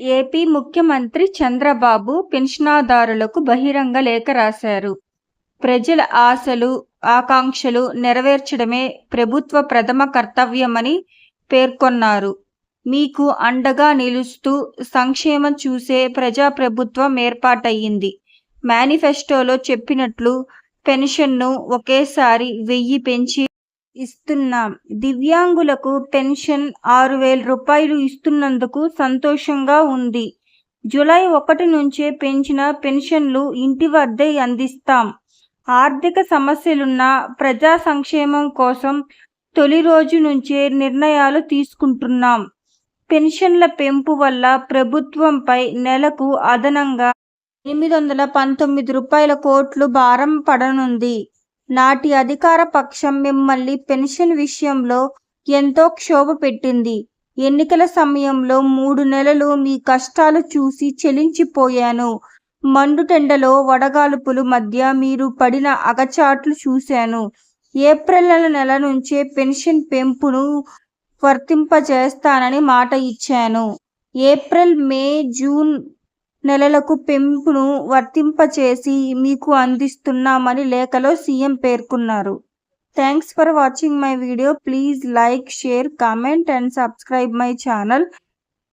AP ముఖ్యమంత్రి చంద్రబాబు పెన్షనాదారులకు బహిరంగ లేఖ రాశారు. ప్రజల ఆశలు, ఆకాంక్షలు నెరవేర్చడమే ప్రభుత్వ ప్రథమ కర్తవ్యమని పేర్కొన్నారు. మీకు అండగా నిలుస్తూ సంక్షేమం చూసే ప్రజాప్రభుత్వం ఏర్పాటయ్యింది. మేనిఫెస్టోలో చెప్పినట్లు పెన్షన్ను ఒకేసారి వెయ్యి పెంచి ఇస్తున్నాం. దివ్యాంగులకు పెన్షన్ ఆరు వేల రూపాయలు ఇస్తున్నందుకు సంతోషంగా ఉంది. జూలై ఒకటి నుంచే పెంచిన పెన్షన్లు ఇంటి వద్దే అందిస్తాం. ఆర్థిక సమస్యలున్న ప్రజా సంక్షేమం కోసం తొలి రోజు నుంచే నిర్ణయాలు తీసుకుంటున్నాం. పెన్షన్ల పెంపు వల్ల ప్రభుత్వంపై నెలకు అదనంగా ఎనిమిది వందల పంతొమ్మిది రూపాయల కోట్లు భారం పడనుంది. నాటి అధికార పక్షం మిమ్మల్ని పెన్షన్ విషయంలో ఎంతో క్షోభ పెట్టింది. ఎన్నికల సమయంలో మూడు నెలలు మీ కష్టాలు చూసి చెలించిపోయాను మండుటెండలో వడగాలుపులు మధ్య మీరు పడిన అగచాట్లు చూశాను. ఏప్రిల్ నెల నుంచే పెన్షన్ పెంపును వర్తింపజేస్తానని మాట ఇచ్చాను. ఏప్రిల్, మే, జూన్ నెలలకు పెంపును వర్తింపచేసి మీకు అందిస్తున్నామని లేఖలో సీఎం పేర్కొన్నారు. Thanks for watching my video please like, share, comment and subscribe my channel